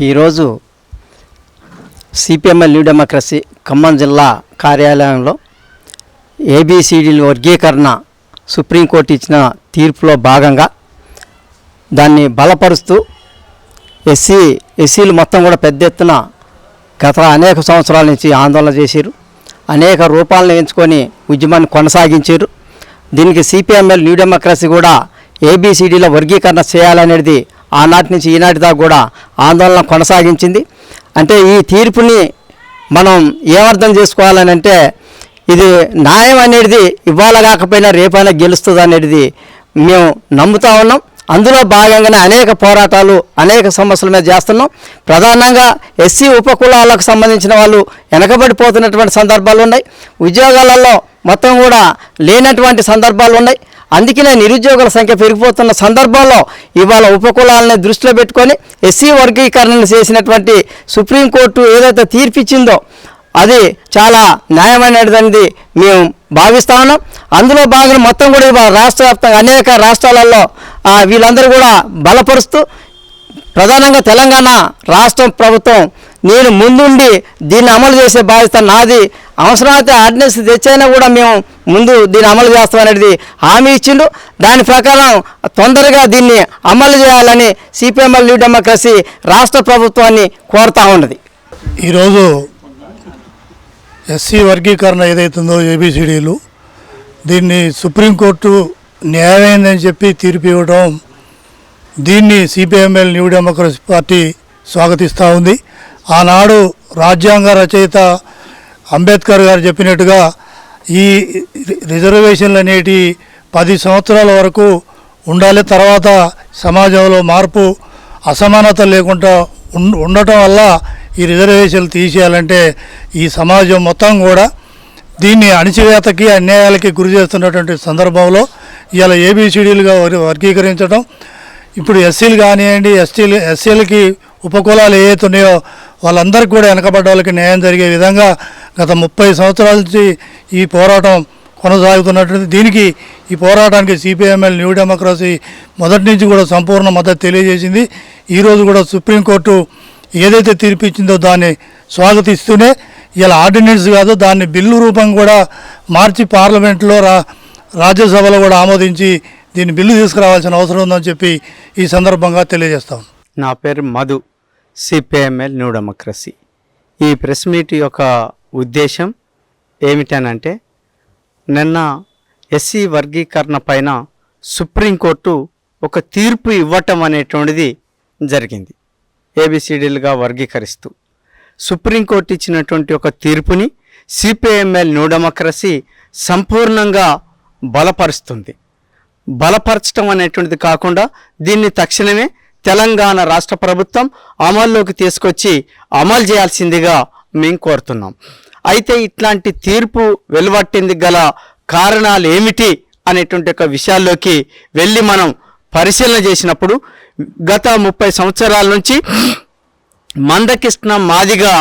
ఈరోజు CPML new democracy Khammam జిల్లా కార్యాలయంలో ఏబిసిడీల వర్గీకరణ సుప్రీంకోర్టు ఇచ్చిన తీర్పులో భాగంగా దాన్ని బలపరుస్తూ ఎస్సీ ఎస్సీలు మొత్తం కూడా పెద్ద ఎత్తున గత అనేక సంవత్సరాల నుంచి ఆందోళన చేశారు అనేక రూపాలను ఎంచుకొని ఉద్యమాన్ని కొనసాగించారు దీనికి సిపిఎంఎల్ న్యూ డెమోక్రసీ కూడా ఏబిసిడీల వర్గీకరణ చేయాలనేది ఆనాటి నుంచి ఈనాటి దాకా కూడా ఆందోళన కొనసాగించింది. అంటే ఈ తీర్పుని మనం ఏమర్థం చేసుకోవాలని అంటే ఇది న్యాయం అనేది ఇవాళ కాకపోయినా రేపైనా గెలుస్తుంది అనేది మేము నమ్ముతా ఉన్నాం. అందులో భాగంగానే అనేక పోరాటాలు అనేక సమస్యల మీద చేస్తున్నాం. ప్రధానంగా ఎస్సీ ఉపకులాలకు సంబంధించిన వాళ్ళు వెనకబడిపోతున్నటువంటి సందర్భాలు ఉన్నాయి. ఉద్యోగాలలో మొత్తం కూడా లేనటువంటి సందర్భాలు ఉన్నాయి. అందుకనే నిరుద్యోగుల సంఖ్య పెరిగిపోతున్న సందర్భాల్లో ఇవాళ ఉపకులాలని దృష్టిలో పెట్టుకొని ఎస్సీ వర్గీకరణను చేసినటువంటి సుప్రీంకోర్టు ఏదైతే తీర్పిచ్చిందో అది చాలా న్యాయమైనది మేము భావిస్తా ఉన్నాం. అందులో భాగంగా మొత్తం కూడా ఇవాళ రాష్ట్ర వ్యాప్తంగా అనేక రాష్ట్రాలలో వీళ్ళందరూ కూడా బలపరుస్తూ ప్రధానంగా తెలంగాణ రాష్ట్ర ప్రభుత్వం నేను ముందుండి దీన్ని అమలు చేసే బాధ్యత నాది. అవసరమైతే ఆర్డినెన్స్ తెచ్చైనా కూడా మేము ముందు దీన్ని అమలు చేస్తాం అనేది హామీ ఇచ్చిండు. దాని ప్రకారం తొందరగా దీన్ని అమలు చేయాలని సిపిఎంఎల్ న్యూ డెమోక్రసీ రాష్ట్ర ప్రభుత్వాన్ని కోరుతా ఉన్నది. ఈరోజు ఎస్సీ వర్గీకరణ ఏదైతుందో ఏబిసిడీలు దీన్ని సుప్రీంకోర్టు న్యాయమైందని చెప్పి తీర్పు ఇవ్వడం దీన్ని సిపిఎంఎల్ న్యూ డెమోక్రసీ పార్టీ స్వాగతిస్తూ ఉంది. ఆనాడు రాజ్యాంగ రచయిత అంబేద్కర్ గారు చెప్పినట్టుగా ఈ రిజర్వేషన్లు అనేటి పది సంవత్సరాల వరకు ఉండాలి. తర్వాత సమాజంలో మార్పు అసమానత లేకుండా ఉం- ఉండటం వల్ల ఈ రిజర్వేషన్లు తీసేయాలంటే ఈ సమాజం మొత్తం కూడా దీన్ని అణిచివేతకి అన్యాయాలకి గురి చేస్తున్నటువంటి సందర్భంలో ఇలా ఏబిసిడీలుగా వర్గీకరించడం ఇప్పుడు ఎస్సీలు కానివ్వండి ఎస్టీలు ఎస్సీలకి ఉపకులాలు ఏవైతే ఉన్నాయో వాళ్ళందరికీ కూడా వెనకబడ్డ వాళ్ళకి న్యాయం జరిగే విధంగా గత ముప్పై సంవత్సరాల నుంచి ఈ పోరాటం కొనసాగుతున్నటువంటి దీనికి ఈ పోరాటానికి సిపిఎంఎల్ న్యూ డెమోక్రసీ మొదటి నుంచి కూడా సంపూర్ణ మద్దతు తెలియజేసింది. ఈరోజు కూడా సుప్రీంకోర్టు ఏదైతే తీర్పు ఇచ్చిందో దాన్ని స్వాగతిస్తూనే ఇలా ఆర్డినెన్స్ కాదు దాన్ని బిల్లు రూపం కూడా మార్చి పార్లమెంట్లో రా రాజ్యసభలో కూడా ఆమోదించి దీన్ని బిల్లు తీసుకురావాల్సిన అవసరం ఉందని చెప్పి ఈ సందర్భంగా తెలియజేస్తాం. నా పేరు మధు. CPML new democracy. ఈ ప్రెస్ మీట్ యొక్క ఉద్దేశం ఏమిటనంటే నిన్న ఎస్సీ వర్గీకరణ పైన సుప్రీంకోర్టు ఒక తీర్పు ఇవ్వటం అనేటువంటిది జరిగింది. ఏబిసిడీలుగా వర్గీకరిస్తూ. సుప్రీంకోర్టు ఇచ్చినటువంటి ఒక తీర్పుని సిపిఎంఎల్ న్యూ డెమోక్రసీ సంపూర్ణంగా బలపరుస్తుంది. బలపరచడం అనేటువంటిది కాకుండా దీన్ని తక్షణమే తెలంగాణ రాష్ట్ర ప్రభుత్వం అమల్లోకి తీసుకొచ్చి అమలు చేయాల్సిందిగా మేము కోరుతున్నాం. అయితే ఇట్లాంటి తీర్పు వెలువట్టింది గల కారణాలు ఏమిటి అనేటువంటి ఒక విషయాల్లోకి వెళ్ళి మనం పరిశీలన చేసినప్పుడు గత ముప్పై సంవత్సరాల నుంచి మందకృష్ణ మాదిగా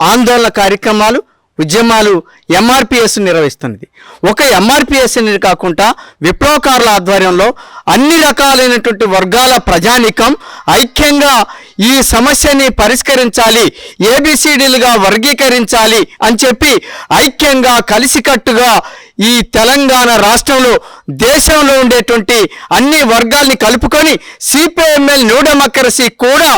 ఆందోళన కార్యక్రమాలు ఉద్యమాలు ఎంఆర్పిఎస్ నిర్వహిస్తున్నది. ఒక ఎంఆర్పిఎస్ అనేది కాకుండా విప్లవకారుల ఆధ్వర్యంలో అన్ని రకాలైనటువంటి వర్గాల ప్రజానికం ఐక్యంగా ఈ సమస్యని పరిష్కరించాలి ఏబిసిడీలుగా వర్గీకరించాలి అని చెప్పి ఐక్యంగా కలిసికట్టుగా ఈ తెలంగాణ రాష్ట్రంలో దేశంలో ఉండేటువంటి అన్ని వర్గాల్ని కలుపుకొని సిపిఎంఎల్ న్యూ డెమోక్రసీ కూడా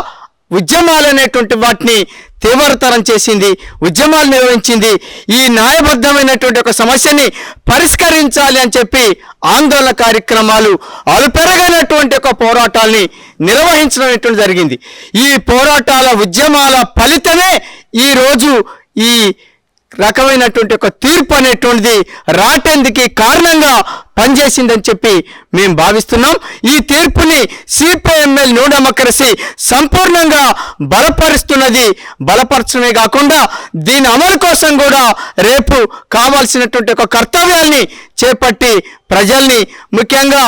ఉద్యమాలు అనేటువంటి వాటిని తీవ్రతరం చేసింది ఉద్యమాలు నిర్వహించింది. ఈ న్యాయబద్ధమైనటువంటి ఒక సమస్యని పరిష్కరించాలి అని చెప్పి ఆందోళన కార్యక్రమాలు అలుపెరగనటువంటి ఒక పోరాటాల్ని నిర్వహించడం అనేటువంటి జరిగింది. ఈ పోరాటాల ఉద్యమాల ఫలితమే ఈరోజు ఈ రకమైనటువంటి ఒక తీర్పు అనేటువంటిది రాటేందుకు కారణంగా పనిచేసిందని చెప్పి మేము భావిస్తున్నాం. ఈ తీర్పుని సిపిఎంఎల్ న్యూ డెమోక్రసీ సంపూర్ణంగా బలపరుస్తున్నది బలపరచడమే కాకుండా దీని అమలు కోసం కూడా రేపు కావాల్సినటువంటి ఒక కర్తవ్యాల్ని చేపట్టి ప్రజల్ని ముఖ్యంగా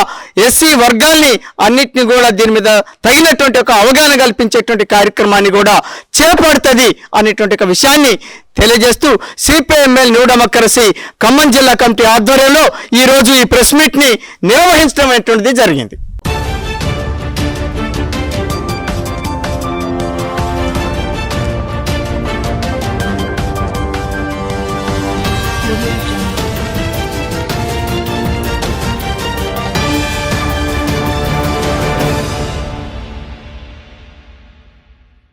ఎస్సీ వర్గాల్ని అన్నిటిని కూడా దీని మీద తగినటువంటి ఒక అవగాహన కల్పించేటువంటి కార్యక్రమాన్ని కూడా చేపడుతుంది అనేటువంటి ఒక విషయాన్ని తెలియజేస్తూ సిపిఎంఎల్ న్యూ డెమోక్రసీ ఖమ్మం జిల్లా కమిటీ ఆధ్వర్యంలో ఈ రోజు ఈ ప్రెస్ మీట్ని నిర్వహించడం అనేటువంటిది జరిగింది